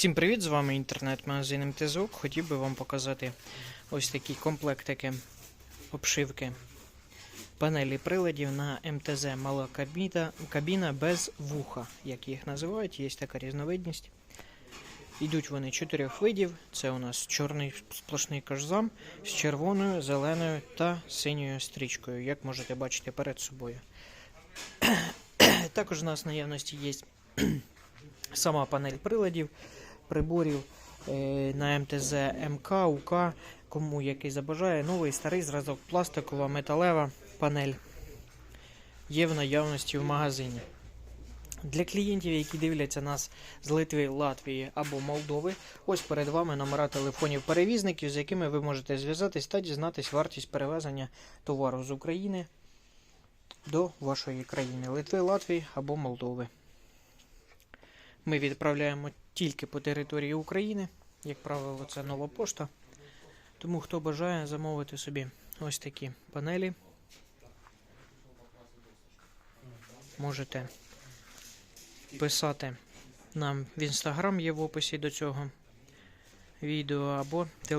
Всім привіт! З вами інтернет-магазин МТЗОК. Хотів би вам показати ось такі комплектики обшивки панелі приладів на МТЗ мала кабіна, кабіна без вуха, як їх називають, є така різновидність. Йдуть вони чотирьох видів. Це у нас чорний сплошний кожзам з червоною, зеленою та синьою стрічкою, як можете бачити перед собою. Також у нас наявності є сама панель приладів, приборів е, на МТЗ МК, УК, кому який забажає. Новий старий зразок пластикова металева панель є в наявності в магазині. Для клієнтів, які дивляться нас з Литви, Латвії або Молдови, ось перед вами номера телефонів перевізників, з якими ви можете зв'язатись та дізнатись вартість перевезення товару з України до вашої країни Литви, Латвії або Молдови. Ми відправляємо тільки по території України. Як правило, це нова пошта. Тому хто бажає замовити собі ось такі панелі, можете писати нам в інстаграм є в описі до цього відео або